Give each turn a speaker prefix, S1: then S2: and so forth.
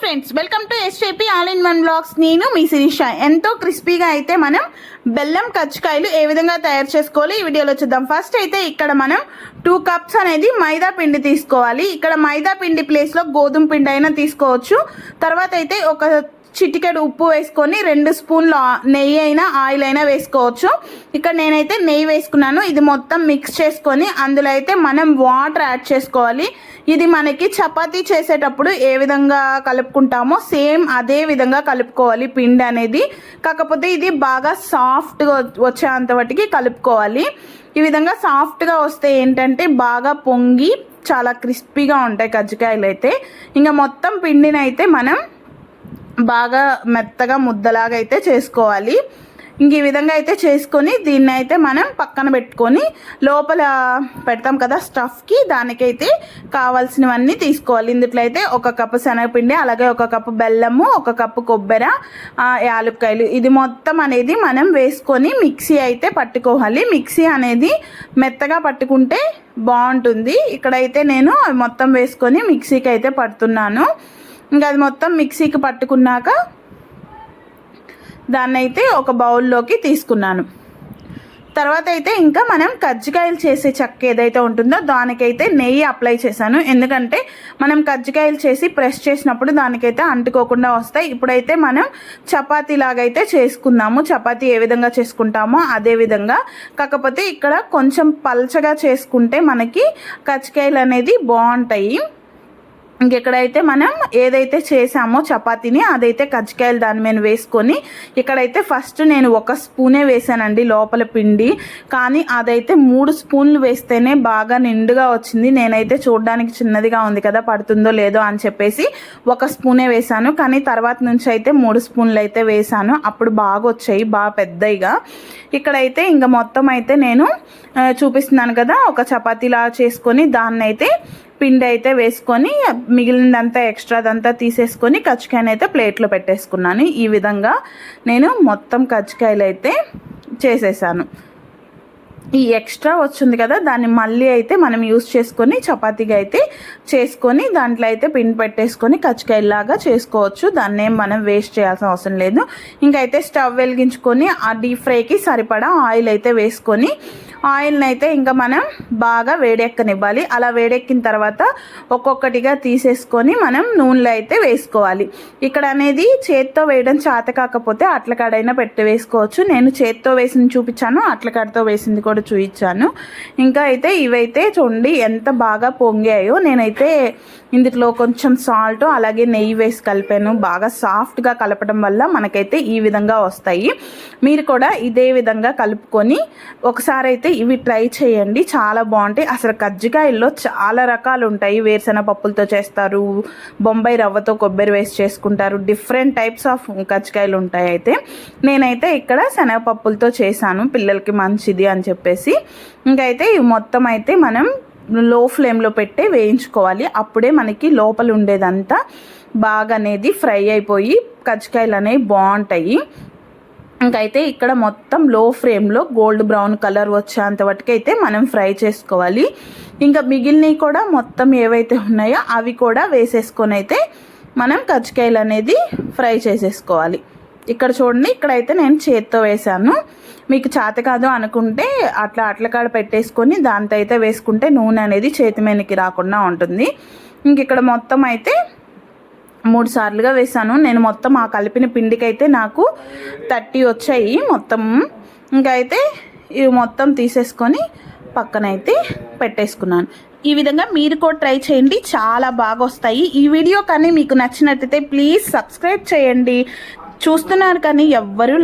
S1: Friends welcome to SAP all in one blogs నేను మీ శిరీష. ఎంతో క్రిస్పీగా అయితే మనం బెల్లం కచ్చకాయలు ఏ విధంగా తయారు చేసుకోవాలి ఈ వీడియోలో చూద్దాం. ఫస్ట్ అయితే ఇక్కడ మనం టూ కప్స్ అనేది మైదా పిండి తీసుకోవాలి. ఇక్కడ మైదా పిండి ప్లేస్లో గోధుమ పిండి అయినా తీసుకోవచ్చు. తర్వాత అయితే ఒక చిటికెడు ఉప్పు వేసుకొని రెండు స్పూన్లు నెయ్యి అయినా ఆయిల్ అయినా వేసుకోవచ్చు. ఇక్కడ నేనైతే నెయ్యి వేసుకున్నాను. ఇది మొత్తం మిక్స్ చేసుకొని అందులో అయితే మనం వాటర్ యాడ్ చేసుకోవాలి. ఇది మనకి చపాతీ చేసేటప్పుడు ఏ విధంగా కలుపుకుంటామో సేమ్ అదే విధంగా కలుపుకోవాలి పిండి అనేది. కాకపోతే ఇది బాగా సాఫ్ట్గా వచ్చేంత వాటికి కలుపుకోవాలి. ఈ విధంగా సాఫ్ట్గా వస్తే ఏంటంటే బాగా పొంగి చాలా క్రిస్పీగా ఉంటాయి కజ్జికాయలు అయితే. ఇంకా మొత్తం పిండిని అయితే మనం బాగా మెత్తగా ముద్దలాగా అయితే చేసుకోవాలి. ఇంక ఈ విధంగా అయితే చేసుకొని దీన్ని అయితే మనం పక్కన పెట్టుకొని లోపల పెడతాం కదా స్టఫ్కి దానికైతే కావాల్సినవన్నీ తీసుకోవాలి. ఇందులో అయితే ఒక కప్పు శనగపిండి అలాగే ఒక కప్పు బెల్లము ఒక కప్పు కొబ్బరి యాలుక్కాయలు యాలక్కాయలు. ఇది మొత్తం అనేది మనం వేసుకొని మిక్సీ అయితే పట్టుకోవాలి. మిక్సీ అనేది మెత్తగా పట్టుకుంటే బాగుంటుంది. ఇక్కడైతే నేను మొత్తం వేసుకొని మిక్సీకి అయితే పడుతున్నాను. ఇంకా అది మొత్తం మిక్సీకి పట్టుకున్నాక దాన్ని అయితే ఒక బౌల్లోకి తీసుకున్నాను. తర్వాత అయితే ఇంకా మనం కజ్జికాయలు చేసే చెక్క ఏదైతే ఉంటుందో దానికైతే నెయ్యి అప్లై చేశాను. ఎందుకంటే మనం కజ్జికాయలు చేసి ప్రెస్ చేసినప్పుడు దానికైతే అంటుకోకుండా వస్తాయి. ఇప్పుడైతే మనం చపాతీ లాగైతే చేసుకుందాము. చపాతీ ఏ విధంగా చేసుకుంటామో అదే విధంగా. కాకపోతే ఇక్కడ కొంచెం పల్చగా చేసుకుంటే మనకి కజ్జికాయలు అనేది బాగుంటాయి. ఇంకెక్కడైతే మనం ఏదైతే చేసామో చపాతీని అదైతే కజ్జికాయలు దాని మీద వేసుకొని ఇక్కడైతే ఫస్ట్ నేను ఒక స్పూనే వేసానండి లోపల పిండి. కానీ అదైతే మూడు స్పూన్లు వేస్తేనే బాగా నిండుగా వచ్చింది. నేనైతే చూడడానికి చిన్నదిగా ఉంది కదా పడుతుందో లేదో అని చెప్పేసి ఒక స్పూనే వేసాను కానీ తర్వాత నుంచి అయితే మూడు స్పూన్లు అయితే వేసాను అప్పుడు బాగా వచ్చాయి బాగా పెద్దయిగా. ఇక్కడైతే ఇంకా మొత్తం అయితే నేను చూపిస్తున్నాను కదా ఒక చపాతీలా చేసుకొని దాన్నైతే పిండి అయితే వేసుకొని మిగిలినదంతా ఎక్స్ట్రాదంతా తీసేసుకొని కజ్జికాయని అయితే ప్లేట్లో పెట్టేసుకున్నాను. ఈ విధంగా నేను మొత్తం కజ్జికాయలు అయితే చేసేసాను. ఈ ఎక్స్ట్రా వచ్చింది కదా దాన్ని మళ్ళీ అయితే మనం యూస్ చేసుకొని చపాతీగా అయితే చేసుకొని దాంట్లో అయితే పిండి పెట్టేసుకొని కచ్చికాయలాగా చేసుకోవచ్చు. దాన్ని ఏం మనం వేస్ట్ చేయాల్సిన అవసరం లేదు. ఇంకైతే స్టవ్ వెలిగించుకొని ఆ డీప్ ఫ్రైకి సరిపడా ఆయిల్ అయితే వేసుకొని ఆయిల్ని అయితే ఇంకా మనం బాగా వేడెక్కనివ్వాలి. అలా వేడెక్కిన తర్వాత ఒక్కొక్కటిగా తీసేసుకొని మనం నూనెలో అయితే వేసుకోవాలి. ఇక్కడ అనేది చేత్తో వేయడం చేత కాకపోతే అట్లకాడైనా పెట్టి వేసుకోవచ్చు. నేను చేత్తో వేసింది చూపించాను అట్లకాడతో వేసింది కూడా చూపించాను. ఇంకా అయితే ఇవైతే చూడండి ఎంత బాగా పొంగాయో. నేనైతే ఇందులో కొంచెం సాల్ట్ అలాగే నెయ్యి వేసి కలిపాను. బాగా సాఫ్ట్గా కలపడం వల్ల మనకైతే ఈ విధంగా వస్తాయి. మీరు కూడా ఇదే విధంగా కలుపుకొని ఒకసారి అయితే ఇవి ట్రై చేయండి. చాలా బాగుంటాయి. అసలు కజ్జికాయల్లో చాలా రకాలు ఉంటాయి. వేరుశెనగ పప్పులతో చేస్తారు బొంబాయి రవ్వతో కొబ్బరి వేసి చేసుకుంటారు. డిఫరెంట్ టైప్స్ ఆఫ్ కజ్జికాయలు ఉంటాయి అయితే. నేనైతే ఇక్కడ శనగపప్పులతో చేశాను. పిల్లలకి మంచిది అని చెప్పేసి. ఇంకైతే ఇవి మొత్తం అయితే మనం లో ఫ్లేమ్లో పెట్టే వేయించుకోవాలి. అప్పుడే మనకి లోపల ఉండేదంతా బాగా అనేది ఫ్రై అయిపోయి కజ్జికాయలు అనేవి బాగుంటాయి. ఇంకైతే ఇక్కడ మొత్తం లో ఫ్లేమ్లో గోల్డ్ బ్రౌన్ కలర్ వచ్చేంత వరకైతే మనం ఫ్రై చేసుకోవాలి. ఇంకా మిగిలినవి కూడా మొత్తం ఏవైతే ఉన్నాయో అవి కూడా వేసేసుకొని అయితే మనం కజ్జికాయలు అనేది ఫ్రై చేసేసుకోవాలి. ఇక్కడ చూడండి ఇక్కడైతే నేను చేత్తో వేసాను మీకు చేత కాదు అనుకుంటే అట్లా అట్లకాడ పెట్టేసుకొని దాంతో అయితే వేసుకుంటే నూనె అనేది చేతి మీదకి రాకుండా ఉంటుంది. ఇంక ఇక్కడ మొత్తం అయితే మూడు సార్లుగా వేసాను నేను మొత్తం ఆ కలిపిన పిండికైతే నాకు థర్టీ వచ్చాయి మొత్తం. ఇంకా అయితే ఇవి మొత్తం తీసేసుకొని పక్కనైతే పెట్టేసుకున్నాను. ఈ విధంగా మీరు కూడా ట్రై చేయండి. చాలా బాగా వస్తాయి. ఈ వీడియో కానీ మీకు నచ్చినట్టయితే ప్లీజ్ సబ్స్క్రైబ్ చేయండి. చూస్తున్నారు కానీ ఎవ్వరూ